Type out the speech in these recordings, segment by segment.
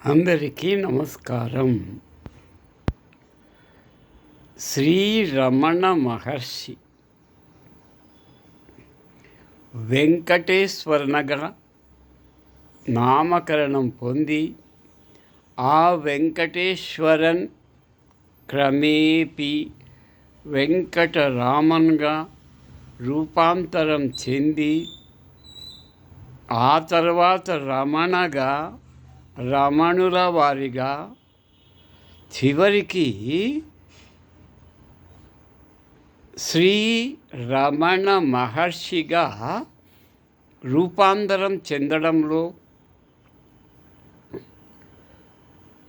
అందరికీ నమస్కారం. శ్రీ రమణ మహర్షి. వెంకటేశ్వరనగా నామకరణం పొంది ఆ వెంకటేశ్వరన్ క్రమేపీ వెంకటరామన్గా రూపాంతరం చెంది ఆ తర్వాత రమణగా రమణుల వారిగా చివరికి శ్రీ రమణ మహర్షిగా రూపాంతరం చెందడంలో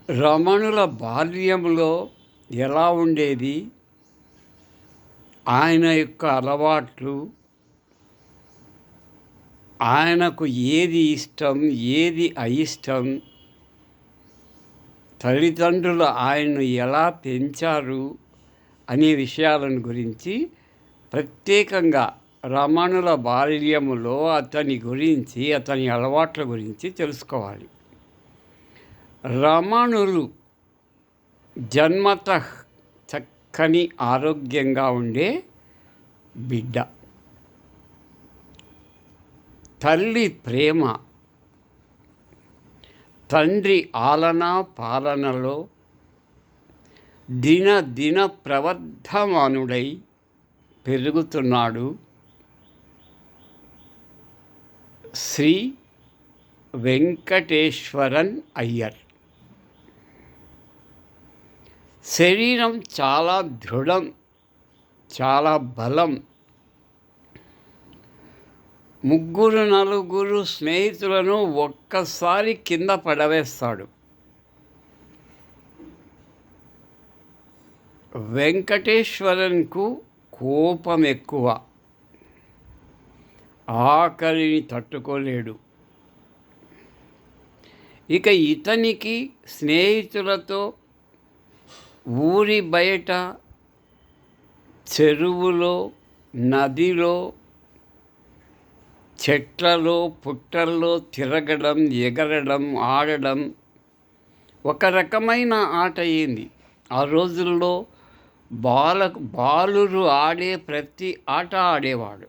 రమణుల బాల్యంలో ఎలా ఉండేది? ఆయన యొక్క అలవాట్లు ఆయనకు ఏది ఇష్టం ఏది అయిష్టం తల్లిదండ్రులు ఆయన్ను ఎలా పెంచారు అనే విషయాలను గురించి ప్రత్యేకంగా రమణుల బాల్యములో అతని గురించి అతని అలవాట్ల గురించి తెలుసుకోవాలి. రమణులు జన్మత చక్కని ఆరోగ్యంగా ఉండే బిడ్డ. తల్లి ప్రేమ తండ్రి ఆలన పాలనలో దిన దిన ప్రవర్ధమానుడై పెరుగుతున్నాడు. శ్రీ వెంకటేశ్వరన్ అయ్యర్. శరీరం చాలా దృఢం చాలా బలం ముగ్గురు నలుగురు స్నేహితులను ఒక్కసారి కింద పడవేస్తాడు. వెంకటేశ్వరన్కు కోపం ఎక్కువ. ఆకలిని తట్టుకోలేడు. ఇక ఇతనికి స్నేహితులతో ఊరి బయట చెరువులో నదిలో చెట్లలో పుట్టల్లో తిరగడం ఎగరడం ఆడడం. ఒక రకమైన ఆట అయింది ఆ రోజుల్లో బాల బాలురు ఆడే ప్రతి ఆట ఆడేవాడు.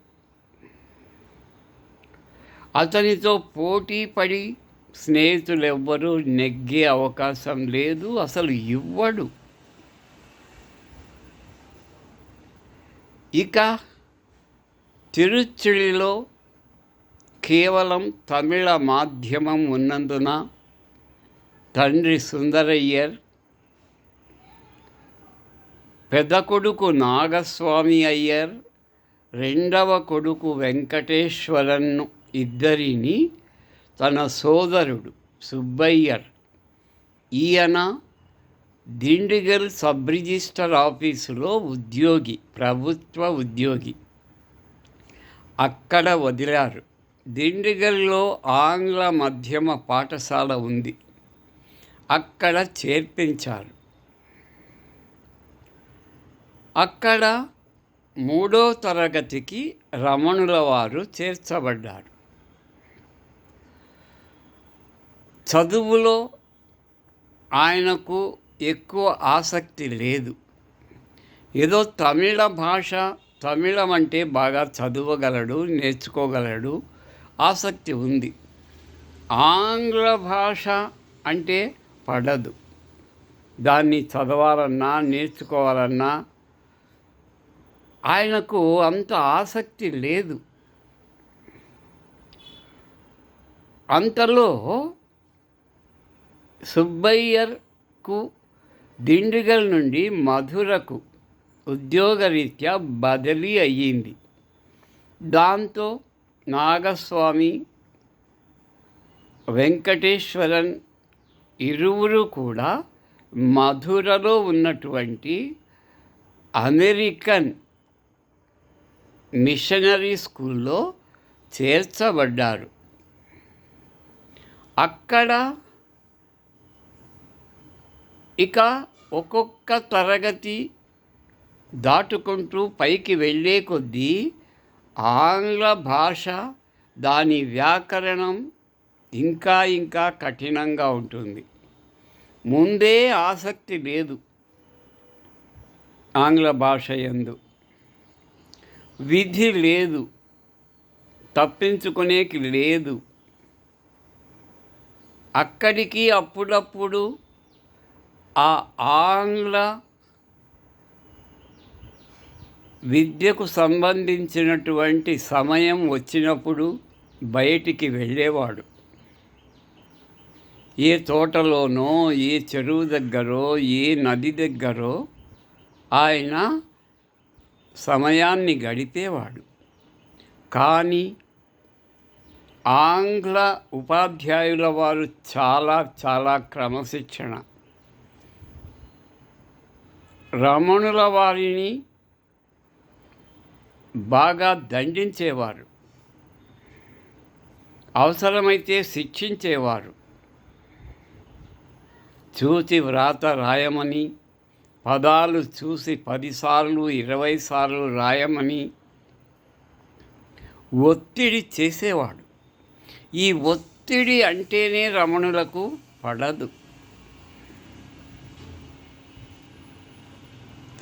అతనితో పోటీ పడి స్నేహితులు ఎవ్వరూ నెగ్గే అవకాశం లేదు అసలు ఇవ్వడు. ఇక తిరుచుడిలో కేవలం తమిళ మాధ్యమం ఉన్నందున తండ్రి సుందరయ్యర్ పెద్ద కొడుకు నాగస్వామి అయ్యర్ రెండవ కొడుకు వెంకటేశ్వరన్ను ఇద్దరిని తన సోదరుడు సుబ్బయ్యర్ ఈయన దిండిగల్ సబ్ రిజిస్టర్ ఆఫీసులో ఉద్యోగి ప్రభుత్వ ఉద్యోగి. అక్కడ వదిలారు. దిండిగల్లో ఆంగ్ల మధ్యమ పాఠశాల ఉంది. అక్కడ చేర్పించారు. అక్కడ మూడో తరగతికి రమణుల వారు చేర్చబడ్డారు. చదువులో ఆయనకు ఎక్కువ ఆసక్తి లేదు. ఏదో తమిళ భాష తమిళం అంటే బాగా చదవగలడు నేర్చుకోగలడు ఆసక్తి ఉంది. ఆంగ్ల భాష అంటే పడదు. దాన్ని చదవాలన్నా నేర్చుకోవాలన్నా ఆయనకు అంత ఆసక్తి లేదు. అంతలో సుబ్బయ్యర్కు దిండుగల్ నుండి మధురకు ఉద్యోగరీత్యా బదిలీ అయ్యింది. దాంతో నాగస్వామి వెంకటేశ్వరన్ ఇరువురు కూడా మధురలో ఉన్నటువంటి అమెరికన్ మిషనరీ స్కూల్లో చేర్చబడ్డారు. అక్కడ ఇక ఒక్కొక్క తరగతి దాటుకుంటూ పైకి వెళ్ళే కొద్దీ ఆంగ్ల భాష దాని వ్యాకరణం ఇంకా ఇంకా కఠినంగా ఉంటుంది. ముందే ఆసక్తి లేదు ఆంగ్ల భాష ఎందు విధి లేదు తప్పించుకునేకి లేదు. అక్కడికి అప్పుడప్పుడు ఆ ఆంగ్ల విద్యకు సంబంధించినటువంటి సమయం వచ్చినప్పుడు బయటికి వెళ్ళేవాడు. ఏ తోటలోనో ఏ చెరువు దగ్గరో ఏ నది దగ్గరో ఆయన సమయాన్ని గడిపేవాడు. కానీ ఆంగ్ల ఉపాధ్యాయుల వారు చాలా చాలా క్రమశిక్షణ. రమణుల వారిని బాగా దండించేవారు. అవసరమైతే శిక్షించేవారు. చూసి వ్రాత రాయమని పదాలు చూసి పదిసార్లు ఇరవై సార్లు రాయమని ఒత్తిడి చేసేవాడు. ఈ ఒత్తిడి అంటేనే రమణులకు పడదు.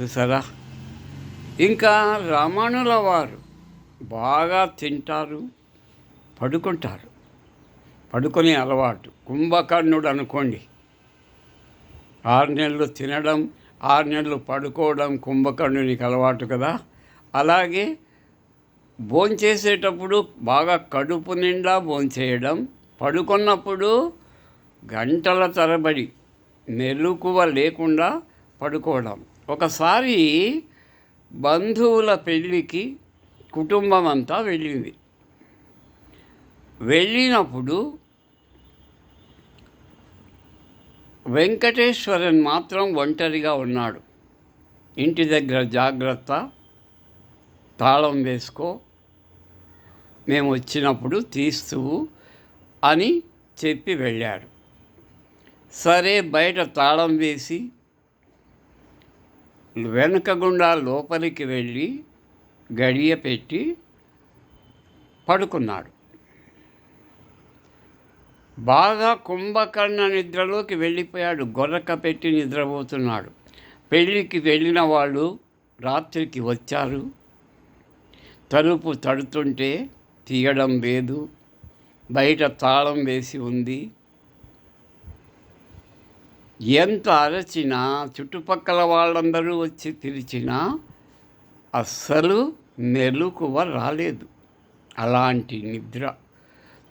చూసారా? ఇంకా రమణుల వారు బాగా తింటారు పడుకుంటారు. పడుకునే అలవాటు. కుంభకర్ణుడు అనుకోండి. ఆరు నెలలు తినడం ఆరు నెలలు పడుకోవడం కుంభకర్ణునికి అలవాటు కదా. అలాగే భోంచేసేటప్పుడు బాగా కడుపు నిండా భోంచేయడం పడుకున్నప్పుడు గంటల తరబడి మెలకువ లేకుండా పడుకోవడం. ఒకసారి బంధువుల పెళ్ళికి కుటుంబం అంతా వెళ్ళింది. వెళ్ళినప్పుడు వెంకటేశ్వరన్ మాత్రం ఒంటరిగా ఉన్నాడు. ఇంటి దగ్గర జాగ్రత్త తాళం వేసుకో మేము వచ్చినప్పుడు తీస్తూ అని చెప్పి వెళ్ళాడు. సరే బయట తాళం వేసి వెనుక గుండా లోపలికి వెళ్ళి గడియ పెట్టి పడుకున్నాడు. బాగా కుంభకర్ణ నిద్రలోకి వెళ్ళిపోయాడు. గొర్రక పెట్టి నిద్రపోతున్నాడు. పెళ్ళికి వెళ్ళిన వాళ్ళు రాత్రికి వచ్చారు. తలుపు తడుతుంటే తీయడం లేదు. బయట తాళం వేసి ఉంది. ఎంత అరచినా చుట్టుపక్కల వాళ్ళందరూ వచ్చి తెరిచినా అస్సలు మెలకువ రాలేదు. అలాంటి నిద్ర.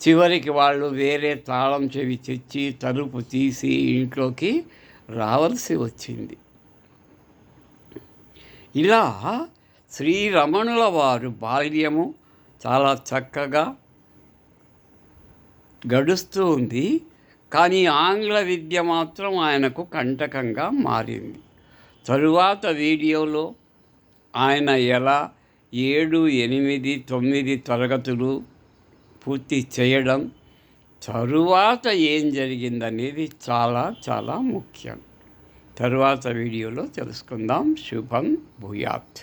చివరికి వాళ్ళు వేరే తాళం చెవి తెచ్చి తలుపు తీసి ఇంట్లోకి రావాల్సి వచ్చింది. ఇలా శ్రీరమణుల వారు బాల్యము చాలా చక్కగా గడుస్తూ ఉంది. కానీ ఆంగ్ల విద్య మాత్రం ఆయనకు కంటకంగా మారింది. తరువాత వీడియోలో ఆయన ఎలా ఏడు ఎనిమిది తొమ్మిది తరగతులు పూర్తి చేయడం తరువాత ఏం జరిగిందనేది చాలా చాలా ముఖ్యం. తరువాత వీడియోలో తెలుసుకుందాం. శుభం భూయాత్.